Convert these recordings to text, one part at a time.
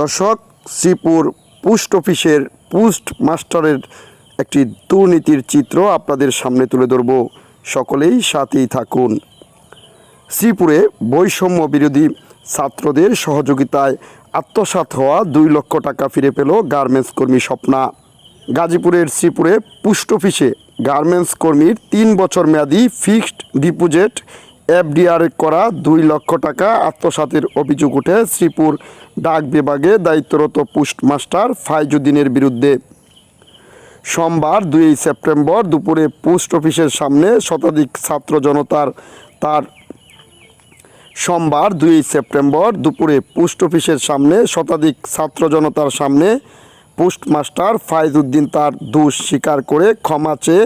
দর্শক, শ্রীপুর পোস্ট অফিসের পোস্ট মাস্টারের একটি দুর্নীতির চিত্র আপনাদের সামনে তুলে ধরব। সকলেই সাথেই থাকুন। শ্রীপুরে বৈষম্য বিরোধী ছাত্রদের সহযোগিতায় আত্মসাৎ হওয়া দুই লক্ষ টাকা ফিরে পেল গার্মেন্টস কর্মী স্বপ্না। গাজীপুরের শ্রীপুরে পোস্ট অফিসে গার্মেন্টস কর্মীর তিন বছর মেয়াদি ফিক্সড ডিপোজিট এফডিআর করা দুই লক্ষ টাকা আত্মসাতের অভিযোগ উঠে শ্রীপুর ডাক বিভাগে দায়িত্বরত পোস্ট মাস্টার ফাইজুদ্দিনের বিরুদ্ধে। সোমবার দুই সেপ্টেম্বর দুপুরে পোস্ট অফিসের সামনে শতাধিক ছাত্র জনতার তার সোমবার দুই সেপ্টেম্বর দুপুরে পোস্ট অফিসের সামনে শতাধিক ছাত্র জনতার সামনে পোস্টমাস্টার ফাইজউদ্দিন তার দোষ স্বীকার করে ক্ষমা চেয়ে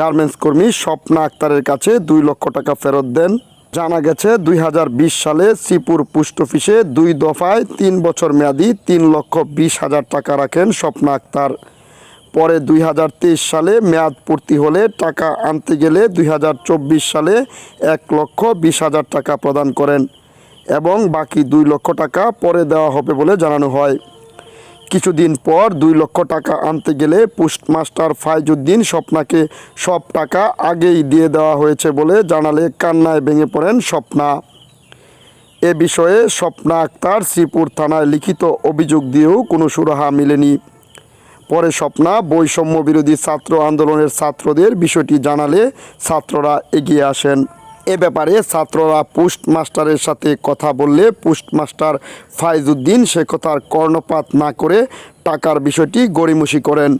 গার্মেন্টস কর্মী স্বপ্না আক্তারের কাছে দুই লক্ষ টাকা ফেরত দেন। জানা গেছে, দুই হাজার বিশ সালে শ্রীপুর পোস্ট অফিসে দুই দফায় তিন বছর মেয়াদি তিন লক্ষ বিশ হাজার টাকা রাখেন স্বপ্না আক্তার। পরে দুই হাজার তেইশ সালে মেয়াদ পূর্তি হলে টাকা আনতে গেলে দুই হাজার চব্বিশ সালে এক লক্ষ বিশ হাজার টাকা প্রদান করেন এবং বাকি দুই লক্ষ টাকা পরে দেওয়া হবে বলে জানানো হয়। কিছুদিন পর দুই লক্ষ টাকা আনতে গেলে পোস্টমাস্টার ফাইজুদ্দিন স্বপ্নাকে সব টাকা আগেই দিয়ে দেওয়া হয়েছে বলে জানালে কান্নায় ভেঙে পড়েন স্বপ্না। এ বিষয়ে স্বপ্না আক্তার শ্রীপুর থানায় লিখিত অভিযোগ দিয়েও কোনো সুরাহা মেলেনি। পরে স্বপ্না বৈষম্য বিরোধী ছাত্র আন্দোলনের ছাত্রদের বিষয়টি জানালে ছাত্ররা এগিয়ে আসেন। এ ব্যাপারে ছাত্ররা পোস্টমাস্টারের সাথে কথা বললে পোস্ট মাস্টার ফাইজউদ্দিন সে কথার কর্ণপাত না করে টাকার বিষয়টি গড়িমসি করেন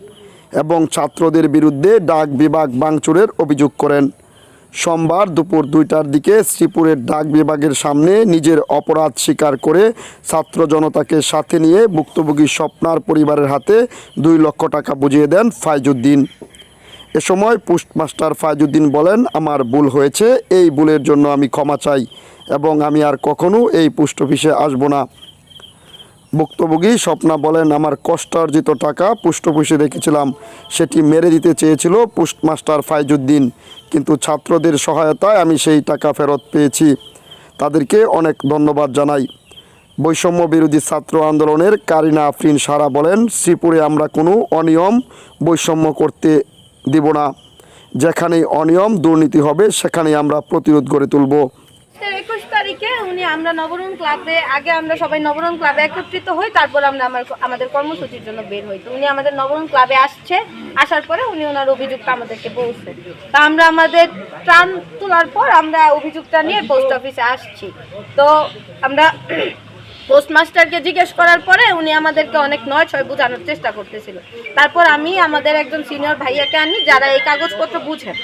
এবং ছাত্রদের বিরুদ্ধে ডাক বিভাগ ভাঙচুরের অভিযোগ করেন। সোমবার দুপুর দুইটার দিকে শ্রীপুরের ডাক বিভাগের সামনে নিজের অপরাধ স্বীকার করে ছাত্র জনতাকে সাথে নিয়ে ভুক্তভোগী স্বপ্নার পরিবারের হাতে দুই লক্ষ টাকা বুঝিয়ে দেন ফাইজুদ্দিন। এ সময় পোস্টমাস্টার ফাইজুদ্দিন বলেন, আমার ভুল হয়েছে, এই ভুলের জন্য আমি ক্ষমা চাই এবং আমি আর কখনো এই পোস্ট অফিসে আসব না। ভুক্তভোগী স্বপ্না বলেন, আমার কষ্টার্জিত টাকা পোস্ট অফিসে রেখেছিলাম, সেটি মেরে দিতে চেয়েছিল পোস্টমাস্টার ফাইজুদ্দিন, কিন্তু ছাত্রদের সহায়তায় আমি সেই টাকা ফেরত পেয়েছি। তাদেরকে অনেক ধন্যবাদ জানাই। বৈষম্য বিরোধী ছাত্র আন্দোলনের কারিনা আফরিন সারা বলেন, শ্রীপুরে আমরা কোনো অনিয়ম বৈষম্য করতে দিব না। যেখানেই অনিয়ম, দুর্নীতি হবে, সেখানেই আমরা প্রতিরোধ গড়ে তুলব। একুশ তারিখে উনি আমরা ক্লাবে, আগে আমরা সবাই নবরণ ক্লাবে একত্রিত হই, তারপর আমরা আমার আমাদের কর্মসূচির জন্য বের হই। উনি আমাদের ক্লাবে আসছে, আসার পরে উনি ওনার অভিযোগটা আমাদেরকে তা আমরা আমাদের তোলার পর আমরা অভিযোগটা নিয়ে পোস্ট অফিসে আসছি। তো আমরা পোস্টমাস্টারকে জিজ্ঞেস করার পরে উনি আমাদেরকে অনেক নয় ছয় বোঝানোর চেষ্টা করতেছিল। তারপর আমি আমাদের একজন সিনিয়র ভাইয়াকে আনি, যারা এই কাগজপত্র বুঝেন।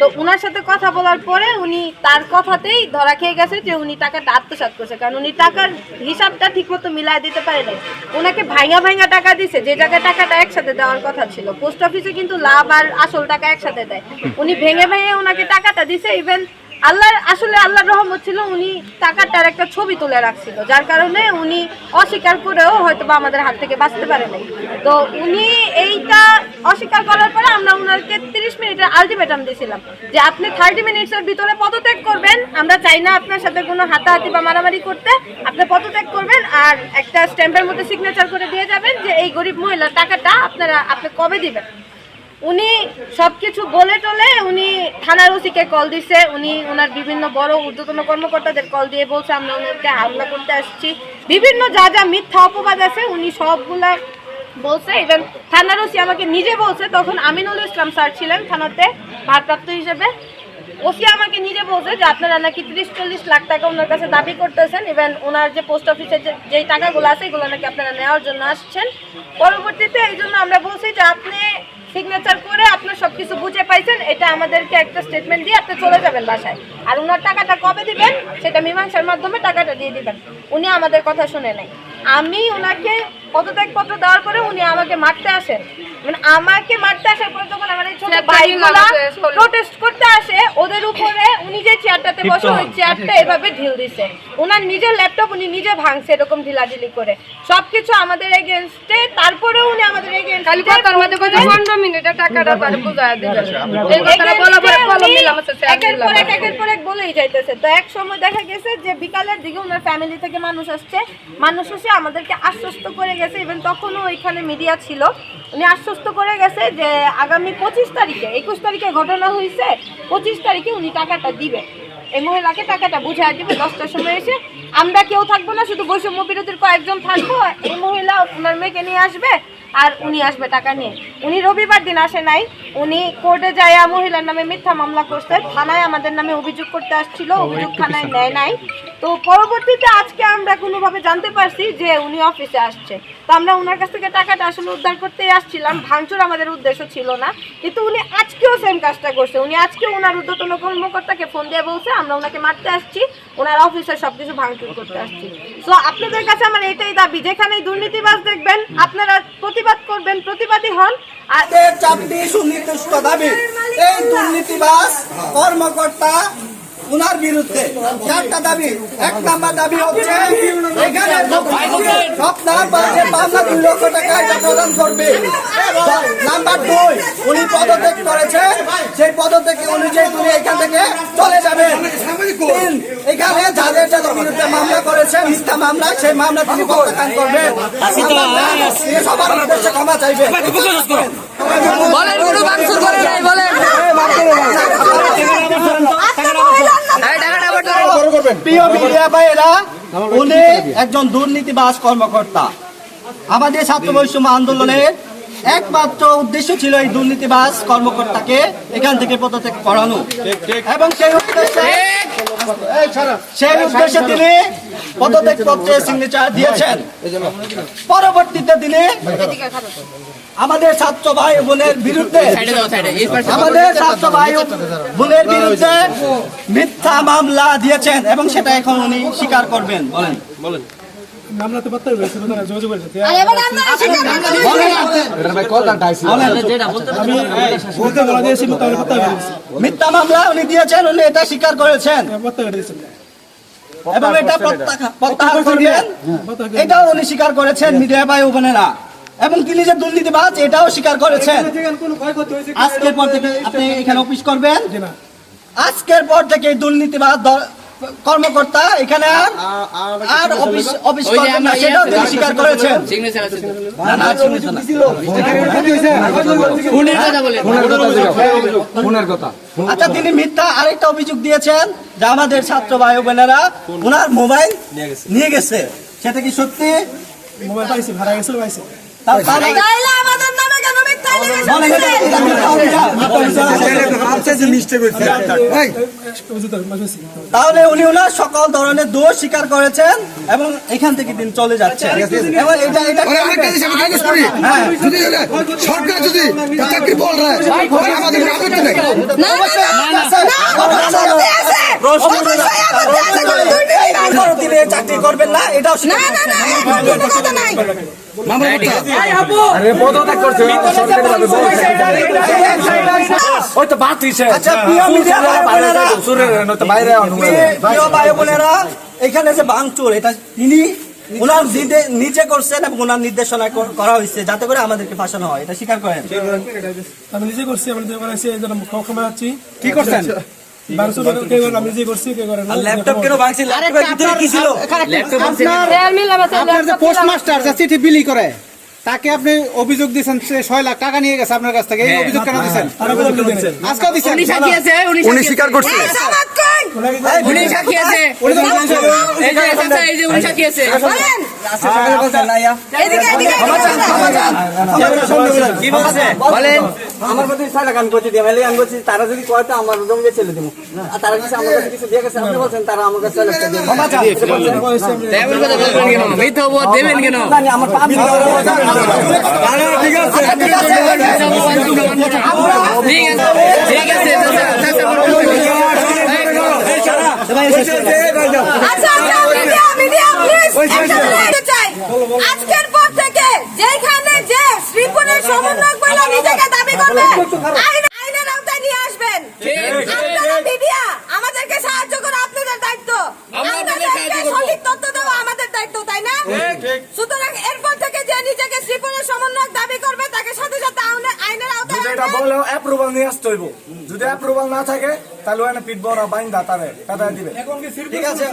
তো উনার সাথে কথা বলার পরে উনি তার কথাতেই ধরা খেয়ে গেছে যে উনি টাকাটা আত্মসাৎ করছে, কারণ উনি টাকার হিসাবটা ঠিকমতো মিলায় দিতে পারে নাই ওনাকে ভাঙা ভাঙা টাকা দিছে, যে জায়গায় টাকাটা একসাথে দেওয়ার কথা ছিল। পোস্ট অফিসে কিন্তু লাভ আর আসল টাকা একসাথে দেয়। উনি ভেঙে ভেঙে ওনাকে টাকাটা দিছে ইভেন আল্লাহর আসলে আল্লাহর রহমত ছিল, উনি টাকাটার একটা ছবি তুলে রাখছিল, যার কারণে উনি অস্বীকার করেও হয়তো বা আমাদের হাত থেকে বাঁচতে পারে নাই। তো উনি এইটা অস্বীকার করার পরে আমরা ওনাকে তিরিশ মিনিটের আলটিমেটাম দিয়েছিলাম, যে আপনি থার্টি মিনিটসের ভিতরে পদত্যাগ করবেন, আমরা চাই না আপনার সাথে কোনো হাতাহাতি বা মারামারি করতে, আপনি পদত্যাগ করবেন আর একটা স্ট্যাম্পের মধ্যে সিগনেচার করে দিয়ে যাবেন যে এই গরিব মহিলার টাকাটা আপনারা, আপনি কবে দিবেন? উনি সবকিছু বলে টলে উনি থানার ওসিকে কল দিছে, উনি ওনার বিভিন্ন বড় ঊর্ধ্বতন কর্মকর্তাদের কল দিয়ে বলছে, আমরা ওনাকে হামলা করতে আসছি। বিভিন্ন যা যা মিথ্যা অপবাদ আছে, উনি সবগুলা বলছে। ইভেন থানার ওসি আমাকে নিজে বলছে, তখন আমিনুল ইসলাম স্যার ছিলেন থানাতে ভারপ্রাপ্ত হিসেবে। ওসি আমাকে নিজে বলছে যে, আপনারা নাকি তিরিশ চল্লিশ লাখ টাকা ওনার কাছে দাবি করতেছেন ইভেন ওনার যে পোস্ট অফিসে যে, যেই টাকাগুলো আছে, এগুলো নাকি আপনারা নেওয়ার জন্য আসছেন। পরবর্তীতে এই জন্য আমরা বলছি যে, আপনি সিগনেচার করে আপনার সব কিছু বুঝে পাইছেন, এটা আমাদেরকে একটা স্টেটমেন্ট দিয়ে আপনি চলে যাবেন বাসায়। আর ওনার টাকাটা কবে দিবেন, সেটা মীমাংসার মাধ্যমে টাকাটা দিয়ে দিবেন। উনি আমাদের কথা শুনে নাই। আমি ওনাকে পদত্যাগপত্র দেওয়ার পরে উনি আমাকে মারতে আসেন। মানে আমাকে মারতে আসার পরে যখন আমার ছোট ভাইগুলা প্রোটেস্ট করতে আসে ওদের উপরে উনি যে চেয়ারটাতে বসে ওই চেয়ারটা এভাবে ঢিল দিছে। ওনার নিজের ল্যাপটপ উনি নিজে ভাঙছে এরকম ঢিলাঢিলি করে। সবকিছু আমাদের এগেনস্টে তারপরেও উনি আমাদের খালি কথার মধ্যে কইছে এগেনস্টে পনেরো মিনিটের টাকাটা তার বুঝায় দিবেন এই কথাটা বলা পরে কলম একের পর এক একের পর এক বলেই যাইতেছে। তো এক সময় দেখা গেছে যে বিকালের দিকে ওনার ফ্যামিলি থেকে মানুষ আসছে। মানুষ এসে আমাদেরকে আশ্বস্ত করে গেছে। ইভেন তখনও ওইখানে মিডিয়া ছিল। উনি আশ্বস্ত করে গেছে যে আগামী পঁচিশ তারিখে, একুশ তারিখে ঘটনা হয়েছে, পঁচিশ তারিখে উনি টাকাটা দিবে এই মহিলাকে টাকাটা বুঝাই দিবে, দশটার সময় এসে। আমরা কেউ থাকব না, শুধু বৈষম্য বিরোধীর কয়েকজন থাকব। এই মহিলা ওনার মেয়েকে নিয়ে আসবে আর উনি আসবে টাকা নিয়ে। উনি রবিবার দিন আসে নাই উনি কোর্টে যায় মহিলার নামে মিথ্যা মামলা করছে থানায় আমাদের নামে অভিযোগ করতে আসছিল অভিযোগ থানায় নেয় নাই। তো পরবর্তীতে আজকে আমরা কোনোভাবে জানতে পারছি যে উনি অফিসে আসছে। তো আমরা ওনার কাছ থেকে টাকাটা আসলে উদ্ধার করতে আসছিলাম ভাঙচুর আমাদের উদ্দেশ্য ছিল না। কিন্তু উনি আজকেও সেম কাজটা করছে উনি আজকেও ওনার ঊর্ধ্বতন কর্মকর্তাকে ফোন দিয়ে বলছে আমরা ওনাকে মারতে আসছি। ওনার অফিসে সবকিছু ভাঙচুর করতে আসছি। তো আপনাদের কাছে আমার এটাই দাবি যেখানে দুর্নীতিবাজ দেখবেন, আপনারা প্রতিবাদ করবেন, প্রতিবাদী হন, আর দাবি। এই দুর্নীতিবাস কর্মকর্তা উনার বিরুদ্ধে। চারটা দাবি। এক নাম্বার দাবি হচ্ছে এখানে দুই লক্ষ টাকা এটা প্রদান করবে। নাম্বার দুই উনি পদত্যাগ করেছে। সেই পদত্যাগ অনুযায়ী তিনি এখান থেকে চলে যাবেন তিন এখানে যাদের যাদের বিরুদ্ধে মামলা করেছে মিথ্যা মামলা সেই মামলা তিনি প্রত্যাখ্যান করবেন সবার উদ্দেশ্যে ক্ষমা চাইবেন বলেন বলেন। ধরো। প্রিয় মিডিয়া ভাইয়েরা উনি একজন দুর্নীতিবাজ কর্মকর্তা। আমাদের ছাত্র বৈষম্য আন্দোলনের একমাত্র উদ্দেশ্য ছিল এই দুর্নীতিবাজ কর্মকর্তাকে এখান থেকে পদত্যাগ করানো। এবং সেই উদ্দেশ্যে সেই উদ্দেশ্যে তিনি পদত্যাগ পত্রে সিগনেচার দিয়েছেন পরবর্তীতে তিনি আমাদের ছাত্র ভাই বোনের বিরুদ্ধে আমাদের ছাত্র ভাই বোনের বিরুদ্ধে মিথ্যা মামলা দিয়েছেন এবং সেটা এখন উনি স্বীকার করবেন। বলেন। মামলা তো পাত্তা হয়েছে তোমরা যোগাযোগ করেছে। আমি বলতে বলা দিয়েছি তাহলে পাত্তা হয়েছে মিথ্যা মামলা উনি দিয়েছেন উনি এটা স্বীকার করেছেন। হয়ে এবং এটা প্রত্যাহার করবেন। এটাও উনি স্বীকার করেছেন মিডিয়া ভাই বোনেরা। এবং তিনি যে দুর্নীতিবাজ এটাও স্বীকার করেছেন। আজকের পর থেকে আপনি এখানে অফিস করবেন? আজকের পর থেকে এই দুর্নীতিবাদ কর্মকর্তা এখানে আর আর অফিস অফিস করবেন না সেটাও তিনি স্বীকার করেছেন। আচ্ছা তিনি মিথ্যা আরেকটা অভিযোগ দিয়েছেন যে আমাদের ছাত্র ভাই বোনেরা ওনার মোবাইল নিয়ে গেছে। সেটা কি সত্যি? মোবাইল পাইছি ভাড়া গেছিল পাইছি। তাহলে উনি ওনার সকল ধরনের দোষ স্বীকার করেছেন এবং এখান থেকে দিন চলে যাচ্ছে চাকরি বল না চাকরি করবেন না এটাও আচ্ছা বোনেরা এখানে যে ভাঙচুর এটা তিনি ওনার নিচে করছেন এবং ওনার নির্দেশনা করা হয়েছে যাতে করে আমাদেরকে ফাঁসানো হয়। এটা স্বীকার করেন। আমি নিজে করছি আমি নিজে করেছি এই জন্য ক্ষমা কি করছেন? আমি নিজে করছি কে করে ল্যাপটপ কেন ভাঙছি? ল্যাপটপের ভিতরে কি ছিল? স্যার আপনার যে ল্যাপটপ পোস্ট মাস্টার যে চিঠি বিলি করে তাকে আপনি অভিযোগ দিয়েছেন সে ছয় লাখ টাকা নিয়ে গেছে আপনার কাছ থেকে এই অভিযোগ কেন আজকেও দিচ্ছেন উনি স্বীকার করছে। উনি সাক্ষী আছে। এই যে চাচা, এই যে উনি সাক্ষী আছে। কি বলছে? বলেন। আমার প্রতি ছয় লাখ করছি দিয়ে মেলে আমি বলছি তারা যদি কয় তো আমার জমি ছেলে দিব। আর তারা কিছু আমার কাছে কিছু দিয়ে গেছে আপনি বলছেন তারা আমার কাছে ছয় লাখ টাকা দিয়ে আজকের পর থেকে যেখানে যে শ্রীপুরের সমন্বয়ক বলে নিজেকে দাবি করবে আইনের আওতায় নিয়ে আসবেন আমাদেরকে সাহায্য করা আপনাদের দায়িত্ব সঠিক তথ্য দেওয়া আমাদের দায়িত্ব তাই না সুতরাং এরপর থেকে যে নিজেকে শ্রীপুরের সমন্বয় দাবি করবে তাকে সাথে সাথে আইনের আওতায় এটা অ্যাপ্রুভাল নিয়ে আসতে হইব যদি অ্যাপ্রুভাল না থাকে তাহলে ওখানে পিট বড় বাইন্দা তারে কাদা দিবে ঠিক আছে